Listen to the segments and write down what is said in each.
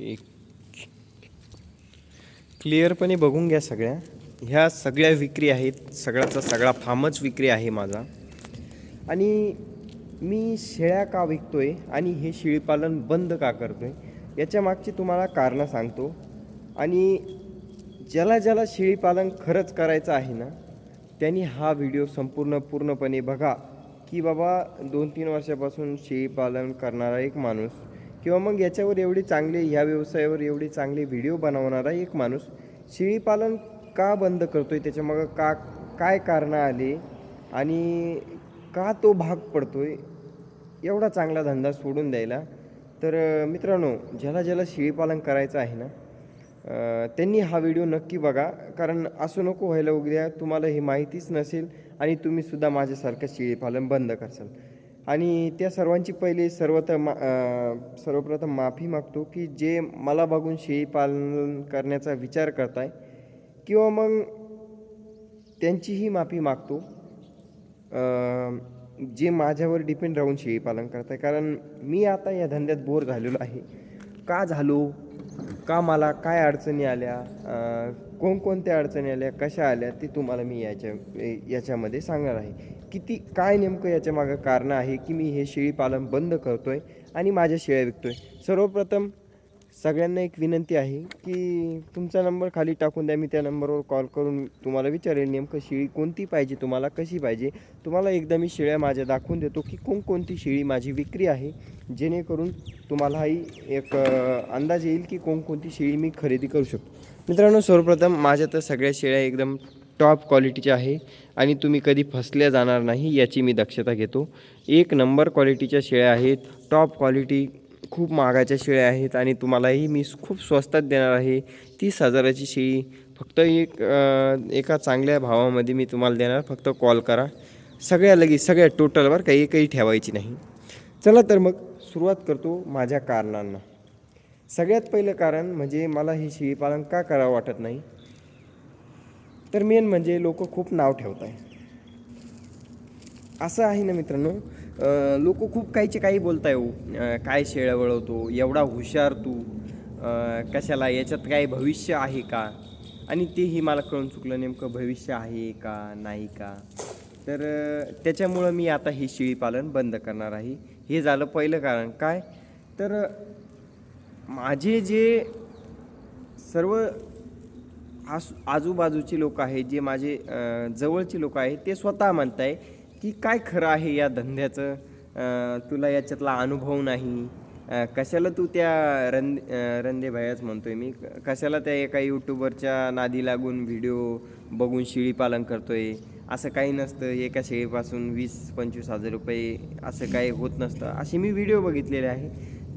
एक क्लिअरपणे बघून घ्या सगळ्या. ह्या सगळ्या विक्री आहेत सगळ्याचा सगळा फार्मच विक्री आहे माझा. आणि मी शेळ्या का विकतोय आणि हे शेळीपालन बंद का करतोय याच्या मागची तुम्हाला कारणं सांगतो. आणि ज्याला ज्याला शेळीपालन खरंच करायचं आहे ना त्यांनी हा व्हिडिओ संपूर्ण पूर्णपणे बघा की बाबा दोन तीन वर्षापासून शेळीपालन करणारा एक माणूस किंवा मग याच्यावर एवढी चांगली ह्या व्यवसायावर एवढी चांगली व्हिडिओ बनवणारा एक माणूस शेळीपालन का बंद करतो आहे त्याच्यामागं का काय कारणं आली? आणि का तो भाग पडतो आहे एवढा चांगला धंदा सोडून द्यायला. तर मित्रांनो ज्याला ज्याला शेळीपालन करायचं आहे ना त्यांनी हा व्हिडिओ नक्की बघा. कारण असं नको व्हायला उद्या तुम्हाला हे माहितीच नसेल आणि तुम्हीसुद्धा माझ्यासारखं शेळीपालन बंद करसाल. आणि त्या सर्वांची पहिले सर्वत मा सर्वप्रथम माफी मागतो की जे मला बघून शेळीपालन करण्याचा विचार करताय किंवा मग त्यांचीही माफी मागतो. जे माझ्यावर डिपेंड राहून शेळीपालन करत आहे कारण मी आता या धंद्यात बोर झालेलो आहे. का झालो? का मला काय अडचणी आल्या? कोणकोणत्या अडचणी आल्या? कशा आल्या? ते तुम्हाला मी याच्या याच्यामध्ये सांगणार आहे. किती काय नेमकं याच्या मागं कारणं आहे की मी हे शेळीपालन बंद करतो आहे आणि माझ्या शेळ्या विकतो आहे सर्वप्रथम सगळ्यांना एक विनंती आहे की तुमचा नंबर खाली टाकून द्या मी त्या नंबरवर कॉल करून तुम्हाला विचारेल नेमकं शेळी कोणती पाहिजे तुम्हाला कशी पाहिजे? तुम्हाला एकदा मी शेळ्या माझ्या दाखवून देतो की कोणकोणती शेळी माझी विक्री आहे जेणेकरून तुम्हालाही एक अंदाज येईल की कोणकोणती शेळी मी खरेदी करू शकतो. मित्रांनो सर्वप्रथम माझ्या तर सगळ्या शेळ्या एकदम टॉप क्वालिटीचे आहे आणि तुम्ही कधी फसल्या जाणार नाही याची मी दक्षता घेतो. एक नंबर क्वालिटीच्या शेळ्या आहेत टॉप क्वालिटी खूप महागाच्या शेळ्या आहेत आणि तुम्हालाही मी खूप स्वस्तात देणार आहे. तीस हजाराची शेळी फक्त एक एका चांगल्या भावामध्ये मी तुम्हाला देणार फक्त कॉल करा. सगळ्या लगेच सगळ्या टोटलवर काही काही ठेवायची नाही. चला तर मग सुरुवात करतो माझ्या कारणांना. सगळ्यात पहिलं कारण म्हणजे मला हे शेळीपालन का करावं वाटत नाही? तर मेन म्हणजे लोक खूप नाव ठेवत आहे असं आहे ना मित्रांनो. लोक खूप काहीचे काही बोलताय हो. काय शेळ्या वळवतो एवढा हुशार तू. कशाला याच्यात काय भविष्य आहे का? आणि तेही मला कळून चुकलं नेमकं भविष्य आहे का नाही का? तर त्याच्यामुळं मी आता हे शेळीपालन बंद करणार आहे. हे झालं पहिलं कारण काय? तर माझे जे सर्व आस आजूबाजूची लोक आहेत जे माझे जवळची जवळचे लोक आहेत ते स्वतः म्हणत आहे की काय खरं आहे या धंद्याचं? तुला याच्यातला अनुभव नाही? कशाला तू त्या रंद अ, रंदे भयाच आहे मी कशाला त्या एका यूट्यूबरच्या नादी लागून व्हिडिओ बघून शेळीपालन करतो आहे असं काही नसतं. एका शेळीपासून वीस पंचवीस हजार रुपये असं काही होत नसतं. असे मी व्हिडिओ बघितलेले आहे.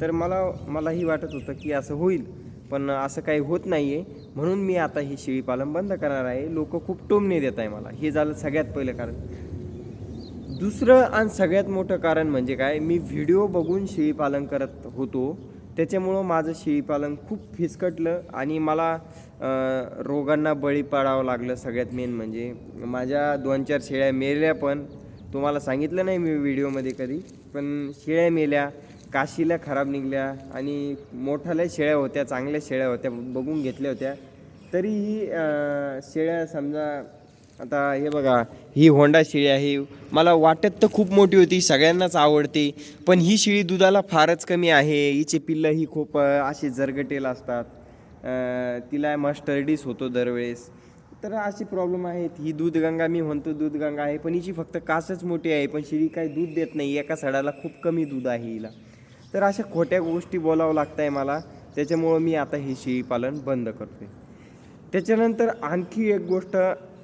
तर मला मलाही वाटत होतं की असं होईल. पण असं काही होत नाही आहे म्हणून मी आता ही शेळीपालन बंद करणार आहे. लोक खूप टोमणे देत आहे मला. हे झालं सगळ्यात पहिलं कारण. दुसरं आणि सगळ्यात मोठं कारण म्हणजे काय? मी व्हिडिओ बघून शेळीपालन करत होतो. त्याच्यामुळं माझं शेळीपालन खूप फिसकटलं आणि मला रोगांना बळी पडावं लागलं सगळ्यात मेन म्हणजे. माझ्या दोन चार शेळ्या मेल्या पण. तुम्हाला सांगितलं नाही मी व्हिडिओमध्ये कधी. पण शेळ्या मेल्या. काशीला खराब निघल्या आणि मोठाल्या शेळ्या होत्या चांगल्या शेळ्या होत्या बघून घेतल्या होत्या. तरीही शेळ्या समजा आता हे बघा ही होंडा शेळी आहे. मला वाटत तर खूप मोठी होती सगळ्यांनाच आवडते पण ही शेळी दुधाला फारच कमी आहे. हिचे पिल्लं ही खूप असे अशी जरगटेल असतात. तिला मस्टर्डीस होतो दरवेळेस. तर अशी प्रॉब्लेम आहेत. ही दूधगंगा मी म्हणतो दूधगंगा आहे पण हिची फक्त कासच मोठी आहे पण शेळी काही दूध देत नाही. एका सडाला खूप कमी दूध आहे हिला. तर अशा खोट्या गोष्टी बोलावं लागत आहे मला. त्याच्यामुळं मी आता हे शेळीपालन बंद करतो आहे त्याच्यानंतर आणखी एक गोष्ट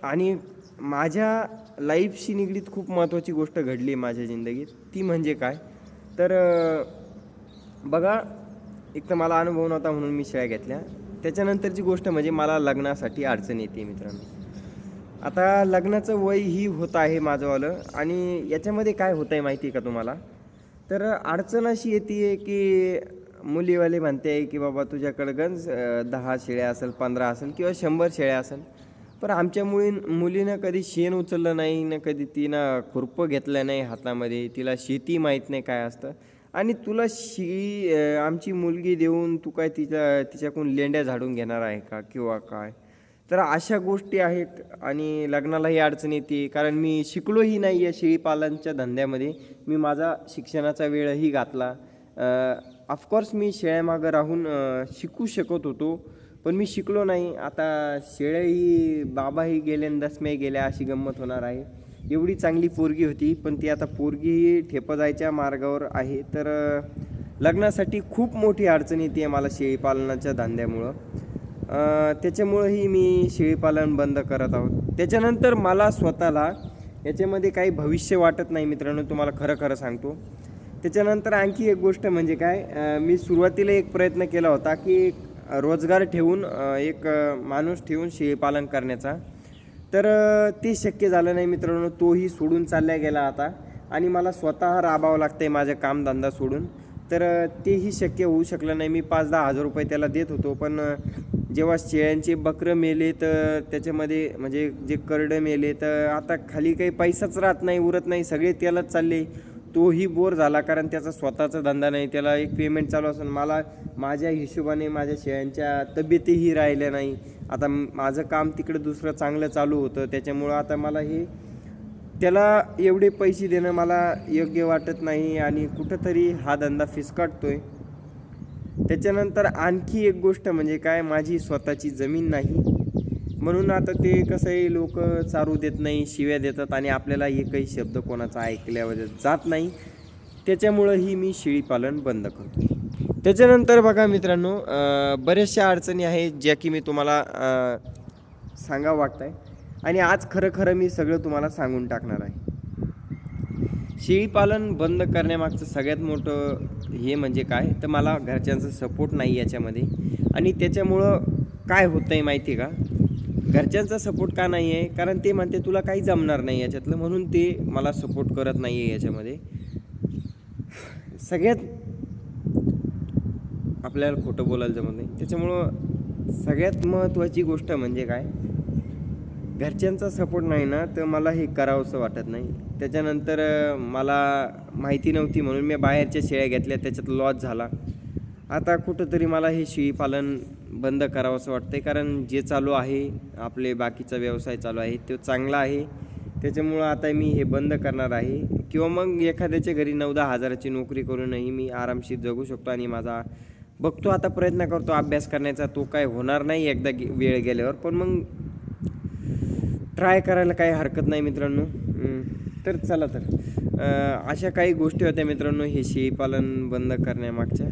आणि माझ्या लाईफशी निगडीत खूप महत्त्वाची गोष्ट घडली आहे माझ्या जिंदगीत. ती म्हणजे काय? तर बघा एक तर मला अनुभव नव्हता म्हणून मी शेळ्या घेतल्या. त्याच्यानंतरची गोष्ट म्हणजे मला लग्नासाठी अडचण येते मित्रांनो. आता लग्नाचं वय ही होत आहे माझंवालं आणि याच्यामध्ये काय होतं आहे माहिती आहे का तुम्हाला? तर अडचण अशी येते की मुलीवाले म्हणते की बाबा तुझ्याकडं गंज दहा शेळ्या असेल पंधरा असेल किंवा शंभर शेळ्या असेल. पण आमच्या मुली मुलीनं कधी शेण उचललं नाही ना कधी तिनं खुरपं घेतलं नाही हातामध्ये तिला शेती माहीत नाही काय असतं. आणि तुला शी आमची मुलगी देऊन तू काय तिच्या तिच्याकडून लेंड्या झाडून घेणार आहे का किंवा काय? तर अशा गोष्टी आहेत आणि लग्नालाही अडचण येते. कारण मी शिकलोही नाही आहे शेळीपालनच्या धंद्यामध्ये. मी माझा शिक्षणाचा वेळही घातला. ऑफकोर्स मी शेळ्यामागं राहून शिकू शकत होतो. पण मी शिकलो नाही. आता शेळ्याही बाबाही गेले आणि दसम्याही गेल्या अशी गंमत होणार आहे. एवढी चांगली पोरगी होती पण ती आता पोरगीही ठेप जायच्या मार्गावर आहे. तर लग्नासाठी खूप मोठी अडचण येते मला शेळीपालनाच्या धंद्यामुळं. त्याच्यामुळंही मी शेळीपालन बंद करत आहोत. त्याच्यानंतर मला स्वतःला याच्यामध्ये काही भविष्य वाटत नाही मित्रांनो तुम्हाला खरं खरं सांगतो. त्याच्यानंतर आणखी एक गोष्ट म्हणजे काय मी सुरुवातीला एक प्रयत्न केला होता की रोजगार ठेवून एक माणूस ठेवून शेळीपालन करण्याचा. तर ते शक्य झालं नाही मित्रांनो तोही सोडून चालल्या गेला आता. आणि मला स्वतः राबावं लागतंय माझ्या कामधंदा सोडून. तर तेही शक्य होऊ शकलं नाही. मी पाच दहा हजार रुपये त्याला देत होतो पण जेव्हा शेळ्यांचे बकरं मेले तर त्याच्यामध्ये म्हणजे जे करडं मेले तर आता खाली काही पैसाच राहत नाही उरत नाही सगळे त्यालाच चालले. तोही बोर झाला कारण त्याचा स्वतःचा धंदा नाही त्याला एक पेमेंट चालू असून मला माझ्या हिशोबाने माझ्या शेळ्यांच्या तब्येतीही राहिल्या नाही. आता माझं काम तिकडं दुसरं चांगलं चालू होतं त्याच्यामुळं आता मला हे त्याला एवढे पैसे देणं मला योग्य वाटत नाही आणि कुठंतरी हा धंदा फिसकाटतोय. त्याच्यानंतर आणखी एक गोष्ट म्हणजे काय माझी स्वतःची जमीन नाही. म्हणून आता ते कसंही लोक चारू देत नाही शिव्या देतात आणि आपल्याला एकही शब्द कोणाचा ऐकल्यावर जात नाही. त्याच्यामुळंही मी शेळीपालन बंद करतो. त्याच्यानंतर बघा मित्रांनो बऱ्याचशा अडचणी आहेत ज्या की मी तुम्हाला सांगा सांगावं वाटत आहे आणि आज खरं खरं मी सगळं तुम्हाला सांगून टाकणार आहे. शेळीपालन बंद करण्यामागचं सगळ्यात मोठं हे म्हणजे काय? तर मला घरच्यांचा सपोर्ट नाही याच्यामध्ये. आणि त्याच्यामुळं काय होतं आहे माहिती आहे का? घरच्यांचा सपोर्ट का नाही आहे कारण ते म्हणते तुला काही जमणार नाही याच्यातलं. म्हणून ते मला सपोर्ट करत नाही आहे याच्यामध्ये. सगळ्यात आपल्याला खोटं बोलायला जमत नाही. त्याच्यामुळं सगळ्यात महत्त्वाची गोष्ट म्हणजे काय? घरच्यांचा सपोर्ट नाही ना तर मला हे करावंसं वाटत नाही. त्याच्यानंतर मला माहिती नव्हती म्हणून मी बाहेरच्या शेळ्या घेतल्या त्याच्यात लॉस झाला. आता कुठंतरी मला हे शेळीपालन बंद करावंसं आहे कारण जे चालू आहे आपले बाकीचा व्यवसाय चालू आहे तो चांगला आहे. त्याच्यामुळं आता मी हे बंद करणार आहे. किंवा मग एखाद्याच्या घरी नऊ दहा हजाराची नोकरी करूनही मी आरामशीर जगू शकतो आणि माझा बघतो आता प्रयत्न करतो अभ्यास करण्याचा तो काय होणार नाही एकदा गे- वेळ गेल्यावर. पण मग ट्राय करायला काही हरकत नाही मित्रांनो. तर चला तर. अशा काही गोष्टी होत्या मित्रांनो हे शेळीपालन बंद करण्यामागच्या.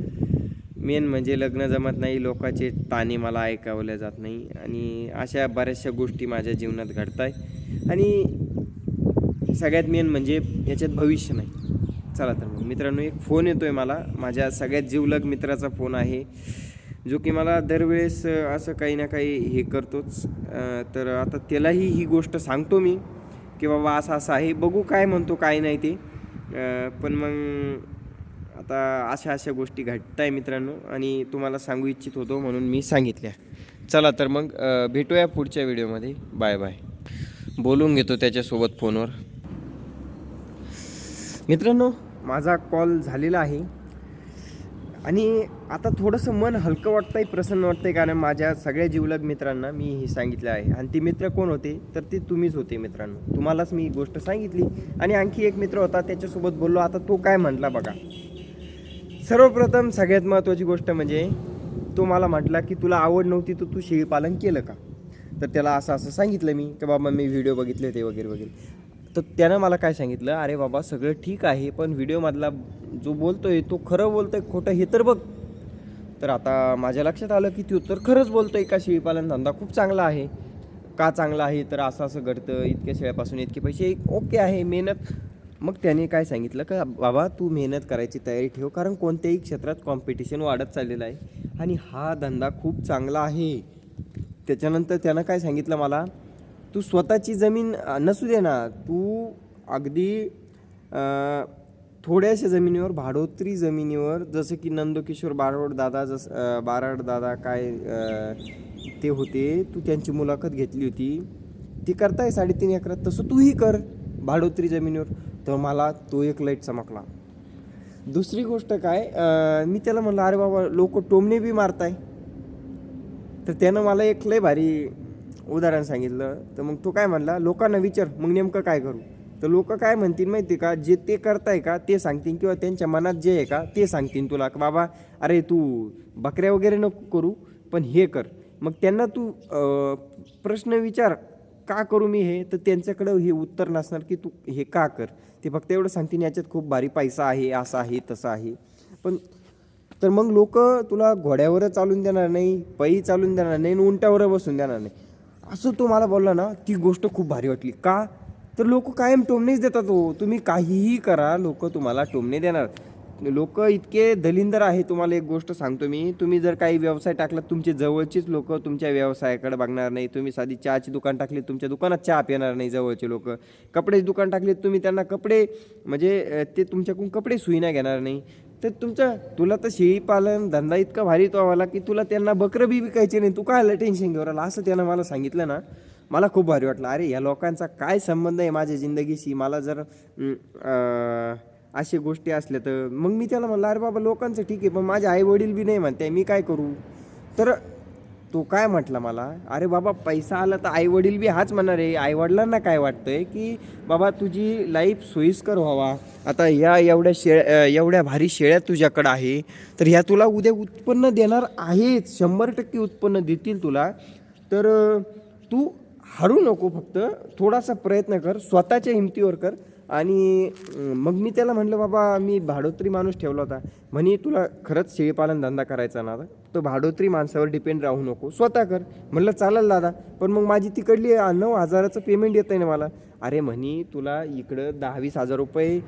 मेन म्हणजे लग्न जमत नाही लोकांचे ताणे मला ऐकावले जात नाही आणि अशा बऱ्याचशा गोष्टी माझ्या जीवनात घडत आहे आणि सगळ्यात मेन म्हणजे याच्यात भविष्य नाही. चला तर मग मित्रांनो एक फोन येतो आहे मला. माझ्या सगळ्यात जीवलग मित्राचा फोन आहे जो की मला दरवेळेस असं काही ना काही हे करतोच. तर आता त्यालाही ही गोष्ट सांगतो मी. की बाबा असं असं आहे बघू काय म्हणतो काय नाही ते. पण मग आता अशा अशा गोष्टी घडत आहे मित्रांनो आणि तुम्हाला सांगू इच्छित होतो म्हणून मी सांगितल्या. चला तर मग भेटूया पुढच्या व्हिडिओमध्ये. Bye bye. बोलून घेतो त्याच्यासोबत फोनवर. मित्रांनो माझा कॉल झालेला आहे. आणि आता थोडंसं मन हलकं वाटतं आहे प्रसन्न वाटतं आहे कारण माझ्या सगळ्या जीवलग मित्रांना मी हे सांगितलं आहे. आणि ते मित्र कोण होते? तर ते तुम्हीच होते मित्रांनो. तुम्हालाच मी गोष्ट सांगितली. आणि आणखी एक मित्र होता त्याच्यासोबत बोललो. आता तो काय म्हटला बघा. सर्वप्रथम सगळ्यात महत्त्वाची गोष्ट म्हणजे तो मला म्हटला की तुला आवड नव्हती तर तू शेळीपालन केलं का? तर त्याला असं असं सांगितलं मी की बाबा मी व्हिडिओ बघितले होते वगैरे वगैरे तर त्यानं मला काय सांगितलं अरे बाबा सगळं ठीक आहे पण व्हिडिओमधला जो बोलतोय तो खरं बोलतोय खोटं हे तर बघ. तर आता माझ्या लक्षात आलं की तो तर खरंच बोलतोय का शेळीपालन धंदा खूप चांगला आहे. का चांगला आहे? तर असं असं घडतं इतक्या शेळ्यापासून इतके पैसे ओके आहे मेहनत. मग त्याने काय सांगितलं का बाबा तू मेहनत करायची तयारी ठेव कारण कोणत्याही क्षेत्रात कॉम्पिटिशन वाढत चाललेलं आहे. आणि हा धंदा खूप चांगला आहे. त्याच्यानंतर त्यानं काय सांगितलं मला तू स्वतःची जमीन नसू दे ना. तू अगदी थोड्याशा जमिनीवर भाडोत्री जमिनीवर जसं की नंदकिशोर बारोड दादा जस बाराड दादा काय ते होते तू त्यांची मुलाखत घेतली होती. ती करताय साडेतीन एकरात तसं तूही कर भाडोत्री जमिनीवर. तर मला तो एक लाइट चमकला. दुसरी गोष्ट काय मी त्याला म्हणलं अरे बाबा लोक टोमणे बी मारताय. तर त्यानं मला एक लय भारी उदाहरण सांगितलं तर मग तो काय म्हणला लोकांना विचार मग नेमकं काय करू? तर लोक काय म्हणतील माहिती का जे ते करताय का ते सांगतील किंवा त्यांच्या मनात जे आहे का ते सांगतील तुला बाबा अरे तू बकऱ्या वगैरे नको करू पण हे कर. मग त्यांना तू प्रश्न विचार का करू मी हे? तर त्यांच्याकडं हे उत्तर नसणार की तू हे का कर. ते फक्त एवढं सांगतील याच्यात खूप भारी पैसा आहे असं आहे तसं आहे. पण तर मग लोक तुला घोड्यावर चालून देणार नाही पै चालून देणार नाही आणि उंटावर बसून देणार नाही. असं तो मला बोलला ना ती गोष्ट खूप भारी वाटली. का? तर लोक कायम टोमणेच देतात हो. तुम्ही काहीही करा लोक तुम्हाला टोमणे देणार. लोक इतके दलिंदर आहे तुम्हाला एक गोष्ट सांगतो मी. तुम्ही जर काही व्यवसाय टाकला तुमचे जवळचेच लोक तुमच्या व्यवसायाकडे बघणार नाही. तुम्ही साधी चहाची दुकान टाकली तुमच्या दुकानात चहा पिणार नाही जवळचे लोक. कपड्याची दुकान टाकली तुम्ही त्यांना कपडे म्हणजे ते तुमच्याकडून कपडे सुईना घेणार नाही. तर तुमचं तुला तर शेळीपालन धंदा इतका भारी तो आला की तुला त्यांना बकरं बी विकायचे नाही. तू काय टेन्शन घेऊ राहिला? असं त्यानं मला सांगितलं ना मला खूप भारी वाटलं. अरे या लोकांचा काय संबंध आहे माझ्या जिंदगीशी? मला जर असे गोष्टी असल्या तर. मग मी त्याला म्हणलं अरे बाबा लोकांचं ठीक आहे पण माझे आई वडील बी नाही म्हणते मी काय करू? तर तो काय म्हटला मला? अरे बाबा पैसा आला तर आई वडील बी हाच म्हणणार आहे. आई वडिलांना काय वाटतंय की बाबा तुझी लाईफ सोयीस्कर व्हावा. आता या एवढ्या शेळ्या एवढ्या भारी शेळ्या तुझ्याकडं आहे तर ह्या तुला उद्या उत्पन्न देणार आहेच शंभर टक्के उत्पन्न देतील तुला. तर तू हारू नको फक्त. थोडासा प्रयत्न कर. स्वतःच्या हिमतीवर कर. आणि मग मी त्याला म्हणलं बाबा मी भाडोत्री माणूस ठेवला होता. म्हणे तुला खरंच शेळीपालन धंदा करायचा ना तो भाडोत्री माणसावर डिपेंड राहू नको. स्वतः कर. म्हणलं चालेल दादा पण मग माझी तिकडली नऊ हजाराचं पेमेंट येत आहे ना मला. अरे म्हणे तुला इकडं दहावीस हजार रुपये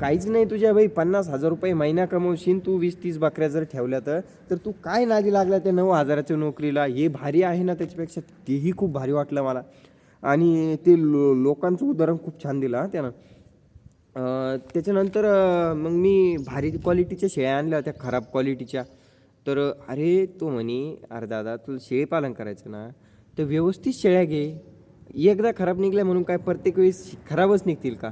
काहीच नाही तुझ्या भाई. पन्नास हजार रुपये महिना कमवशील तू वीस तीस बकऱ्या जर ठेवल्या तर. तर तू काय नादी लागला त्या नऊ हजाराच्या नोकरीला? हे भारी आहे ना त्याच्यापेक्षा. तेही खूप भारी वाटलं मला. आणि ते लो लोकांचं उदाहरण खूप छान दिलं हां त्यानं. त्याच्यानंतर मग मी भारी क्वालिटीच्या शेळ्या आणल्या होत्या खराब क्वालिटीच्या. तर अरे तो म्हणे अरे दादा तुला शेळीपालन करायचं ना तर व्यवस्थित शेळ्या घे. एकदा खराब निघल्या म्हणून काय प्रत्येक वेळेस खराबच निघतील का?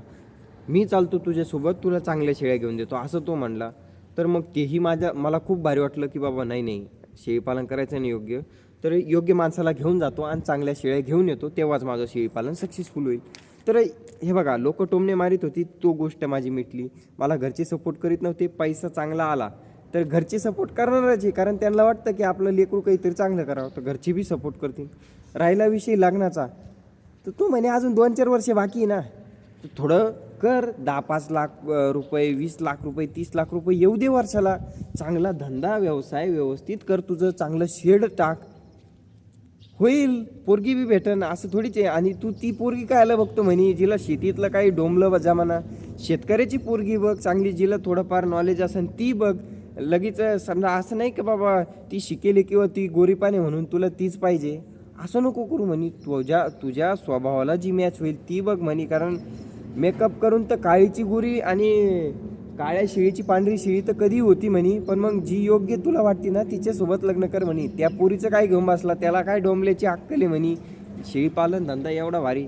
मी चालतो तुझ्यासोबत तुला चांगल्या शेळ्या घेऊन देतो असं तो म्हणला. तर मग तेही माझ्या मला खूप भारी वाटलं की बाबा नाही नाही शेळीपालन करायचं नाही योग्य. तर योग्य माणसाला घेऊन जातो आणि चांगल्या शेळ्या घेऊन येतो तेव्हाच माझं शेळीपालन सक्सेसफुल होईल. तर हे बघा लोक टोमणे मारित होती तो गोष्ट माझी मिटली. मला घरचे सपोर्ट करीत नव्हते पैसा चांगला आला. तर घरचे सपोर्ट करणारच आहे कारण त्यांना वाटतं की आपलं लेकरू काहीतरी चांगलं करावं तर घरचे बी सपोर्ट करतील. राहिला विषय लग्नाचा. तर तू म्हणे अजून दोन चार वर्ष बाकी आहे ना. तर थोडं कर दहा पाच लाख रुपये वीस लाख रुपये तीस लाख रुपये येऊ दे वर्षाला. चांगला धंदा व्यवसाय व्यवस्थित कर तुझं चांगलं शेड टाक. होईल पोरगी बी भेटन असं थोडीच आहे. आणि तू ती पोरगी कायला बघतो म्हणे जिला शेतीतलं काही डोंबलं जमाना. शेतकऱ्याची पोरगी बघ चांगली जिला थोडंफार नॉलेज असेल ती बघ. लगेच समजा असं नाही की बाबा ती शिकेली किंवा ती गोरीपाने म्हणून तुला तीच पाहिजे. असं नको करू म्हणे तुझ्या तुझ्या स्वभावाला जी मॅच होईल ती बघ म्हणे. कारण मेकअप करून तर काळीची गोरी आणि काळ्या शिळीची पांढरी शिळी तर कधी होती म्हणी पण मग जी योग्य तुला वाटते ना तिच्यासोबत लग्न कर म्हणी. त्या पोरीचं काय घेऊन बसला त्याला काय डोंबल्याची अक्कले म्हणी. शेळीपालन धंदा एवढा भारी.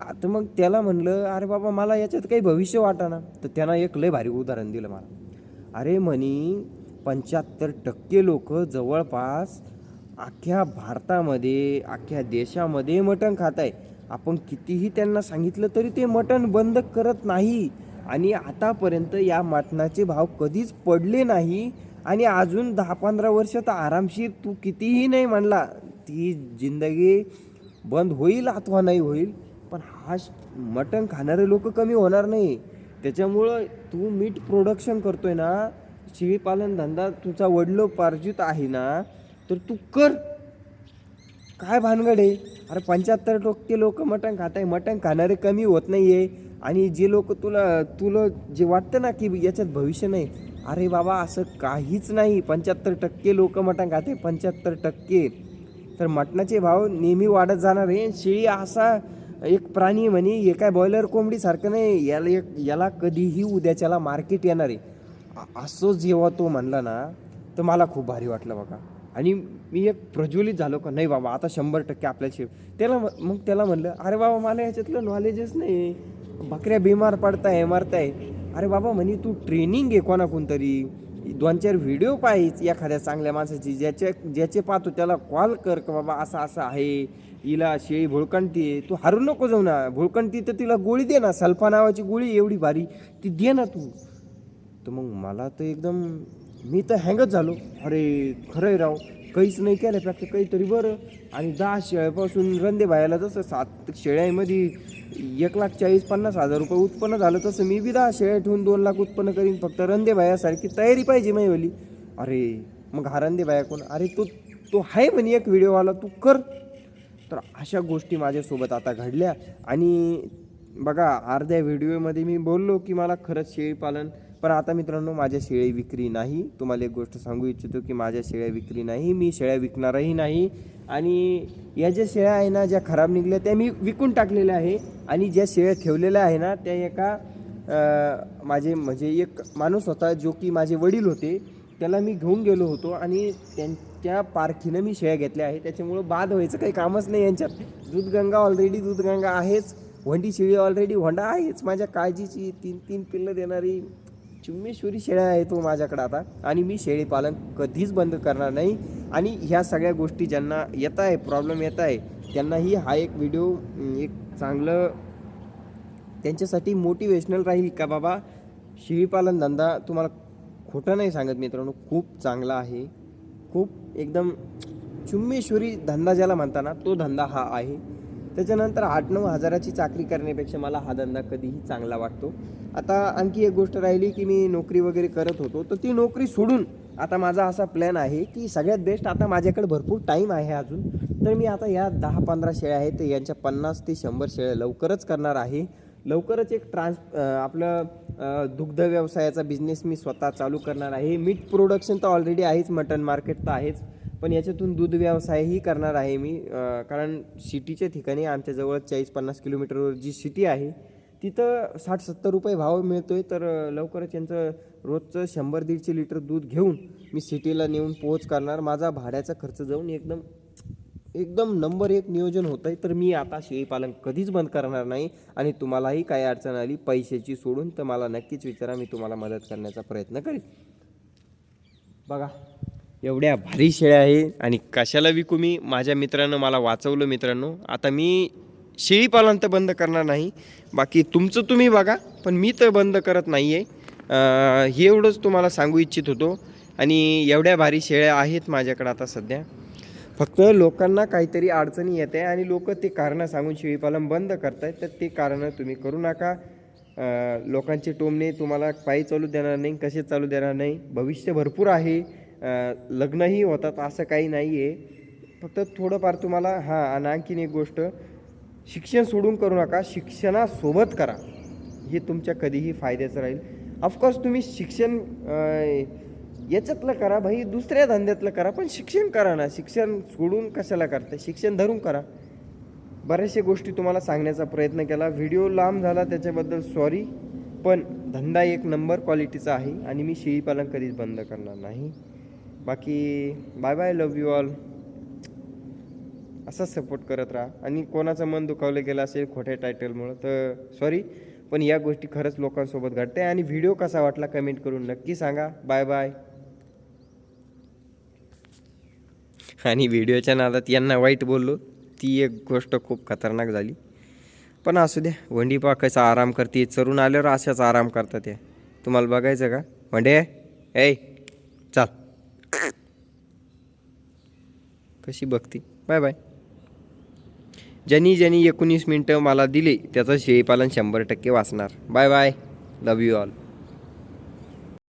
आता मग त्याला म्हणलं अरे बाबा मला याच्यात काही भविष्य वाटाना. तर त्यांना एक लय भारी उदाहरण दिलं मला. अरे म्हणी पंच्याहत्तर टक्के लोक जवळपास अख्ख्या भारतामध्ये अख्ख्या देशामध्ये मटण खात आहे आपण कितीही त्यांना सांगितलं तरी ते मटण बंद करत नाही. आणि आतापर्यंत या मटणाचे भाव कधीच पडले नाही. आणि अजून दहा पंधरा वर्ष तर आरामशीर तू कितीही नाही म्हणला ती जिंदगी बंद होईल अथवा नाही होईल पण हा श- मटण खाणारे लोक कमी होणार नाही. त्याच्यामुळं तू मीठ प्रोडक्शन करतोय ना शेळीपालन धंदा तुझा वडिलोपार्जित आहे ना तर तू कर. काय भानगड आहे? अरे पंच्याहत्तर टक्के लोक मटण खात आहे मटण खाणारे कमी होत नाही आहे आणि जे लोक तुला तुला जे वाटतं ना की याच्यात भविष्य नाही अरे बाबा असं काहीच नाही. पंच्याहत्तर टक्के लोक मटण खाते पंच्याहत्तर टक्के. तर मटणाचे भाव नेहमी वाढत जाणार आहे. शेळी असा एक प्राणी म्हणे हे काय बॉयलर कोंबडीसारखं नाही याला एक याला कधीही उद्याच्याला मार्केट येणार आहे. असं जेव्हा तो म्हणला ना तर मला खूप भारी वाटलं बघा. आणि मी एक प्रज्वलित झालो का नाही बाबा आता शंभर टक्के आपल्या शेव त्याला मग त्याला म्हणलं अरे बाबा मला याच्यातलं नॉलेजच नाही. बकऱ्या बिमार पडताय मरताय. अरे बाबा म्हणे तू ट्रेनिंग घे कोणाकून तरी दोन चार व्हिडिओ पाहिज एखाद्या चांगल्या माणसाची ज्याचे ज्याचे पाहतो त्याला कॉल कर का बाबा असं असं आहे. हिला शेळी भुळकंटी आहे. तू हरू नको जाऊ ना. भुळकंटी तर तिला गोळी दे ना. सल्फा नावाची गोळी एवढी भारी. ती दे ना तू. तर मग मला तर एकदम मी तर हँगच झालो. अरे खरं राव. काहीच नाही केलं फक्त काहीतरी बरं. आणि दहा शेळ्यापासून रंदे बायाला जसं सात शेळ्यामध्ये एक लाख चाळीस पन्नास हजार रुपये उत्पन्न झालं तसं मी बी दहा शेळ्या ठेवून दोन लाख उत्पन्न करीन. फक्त रंदे बायासारखी तयारी पाहिजे माईवाली अरे मग हा रंदे बाया कोण? अरे तो तो आहे म्हणे एक व्हिडिओवाला. तू कर. तर अशा गोष्टी माझ्यासोबत आता घडल्या. आणि बघा अर्ध्या व्हिडिओमध्ये मी बोललो की मला खरंच शेळीपालन पण आता मित्रांनो माझ्या शेळी विक्री नाही. तुम्हाला एक गोष्ट सांगू इच्छितो की माझ्या शेळ्या विक्री नाही मी शेळ्या विकणारही नाही. आणि या ज्या शेळ्या आहे ना ज्या खराब निघल्या त्या मी विकून टाकलेल्या आहे. आणि ज्या शेळ्या ठेवलेल्या आहे ना त्या एका माझे म्हणजे एक माणूस होता जो की माझे वडील होते. त्याला मी घेऊन गेलो होतो आणि त्यांच्या पारखीनं मी शेळ्या घेतल्या आहे त्याच्यामुळं बाद व्हायचं काही कामच नाही यांच्यात. दूधगंगा ऑलरेडी दूधगंगा आहेच. वंडी शेळी ऑलरेडी होंडा आहेच. माझ्या काळजीची तीन तीन पिल्लं देणारी चिम्मेश्वरी शेळ्या आहे तो माझ्याकडे आता. आणि मी शेळीपालन कधीच बंद करणार नाही. आणि ह्या सगळ्या गोष्टी ज्यांना येत आहे प्रॉब्लेम येत आहे त्यांनाही हा एक व्हिडिओ एक चांगलं त्यांच्यासाठी मोटिवेशनल राहील का बाबा? शेळीपालन धंदा तुम्हाला खोटं नाही सांगत मित्रांनो खूप चांगला आहे. खूप एकदम चुम्मेश्वरी धंदा ज्याला म्हणताना तो धंदा हा आहे. त्याच्यानंतर आठ नऊ हजाराची चाकरी करण्यापेक्षा मला हा धंदा कधीही चांगला वाटतो. आता आणखी एक गोष्ट राहिली की मी नोकरी वगैरे करत होतो तर ती नोकरी सोडून आता माझा असा प्लॅन आहे की सगळ्यात बेस्ट आता माझ्याकडे भरपूर टाईम आहे अजून तर मी आता या दहा पंधरा शेळ्या आहेत तर यांच्या पन्नास ते शंभर शेळ्या लवकरच करणार आहे. लवकरच एक ट्रान्स आपलं दुग्ध व्यवसायाचा बिझनेस मी स्वतः चालू करणार आहे. मीट प्रोडक्शन तर ऑलरेडी आहेच मटन मार्केट तर आहेच. पण याच्यातून दूध व्यवसायही करणार आहे मी. कारण सिटीच्या ठिकाणी आमच्याजवळ चाळीस पन्नास किलोमीटरवर जी सिटी आहे तिथं साठ सत्तर रुपये भाव मिळतो आहे तर लवकरच यांचं रोजचं शंभर दीडशे लिटर दूध घेऊन मी सिटीला नेऊन पोहोच करणार. माझा भाड्याचा खर्च जाऊन एकदम एकदम नंबर एक नियोजन होतं आहे तर मी आता शेळीपालन कधीच बंद करणार नाही आणि तुम्हालाही काही अडचण आली पैशाची सोडून तर मला नक्कीच विचारा मी तुम्हाला मदत करण्याचा प्रयत्न करेन. बघा. एवढ्या भारी शेळ्या आहे. आणि कशाला विकू मी? माझ्या मित्रानं मला वाचवलं मित्रांनो. आता मी शेळीपालन तर बंद करणार नाही. बाकी तुमचं तुम्ही बघा पण मी तर बंद करत नाही आहे हे एवढंच तुम्हाला सांगू इच्छित होतो. आणि एवढ्या भारी शेळ्या आहेत माझ्याकडे आता सध्या. फक्त लोकांना काहीतरी अडचणी येते आणि लोक ते कारणं सांगून शेळीपालन बंद करतायत तर ते कारणं तुम्ही करू नका. लोकांचे टोमणे तुम्हाला पायी चालू देणार नाही कसे चालू देणार नाही. भविष्य भरपूर आहे. लग्नही होतात असं काही नाही आहे फक्त थोडंफार तुम्हाला हां आणि आणखीन एक गोष्ट शिक्षण सोडून करू नका शिक्षणासोबत करा. हे तुमच्या कधीही फायद्याचं राहील. ऑफकोर्स तुम्ही शिक्षण याच्यातलं करा भाई दुसऱ्या धंद्यातलं करा पण शिक्षण करा ना. शिक्षण सोडून कशाला करता शिक्षण धरून करा. बऱ्याचशा गोष्टी तुम्हाला सांगण्याचा प्रयत्न केला. व्हिडिओ लांब झाला त्याच्याबद्दल सॉरी पण धंदा एक नंबर क्वालिटीचा आहे आणि मी शेळीपालन कधीच बंद करणार नाही. बाकी bye bye love you all असाच सपोर्ट करत राहा. आणि कोणाचं मन दुखावलं गेलं असेल खोट्या टायटलमुळं तर सॉरी पण या गोष्टी खरंच लोकांसोबत घडते आणि व्हिडिओ कसा वाटला कमेंट करून नक्की सांगा. बाय बाय आणि व्हिडिओच्या नादात यांना वाईट बोललो ती एक गोष्ट खूप खतरनाक झाली. पण असू द्या वंडी पा कसा आराम करते चरून आल्यावर अशाच आराम करतात त्या तुम्हाला बघायचं का? वंडे ए चल. कशी बघते. Bye bye. ज्यांनी ज्यांनी एकोणीस मिनटं मला दिली त्याचं शेळीपालन शंभर टक्के वाचणार. Bye bye. Love you all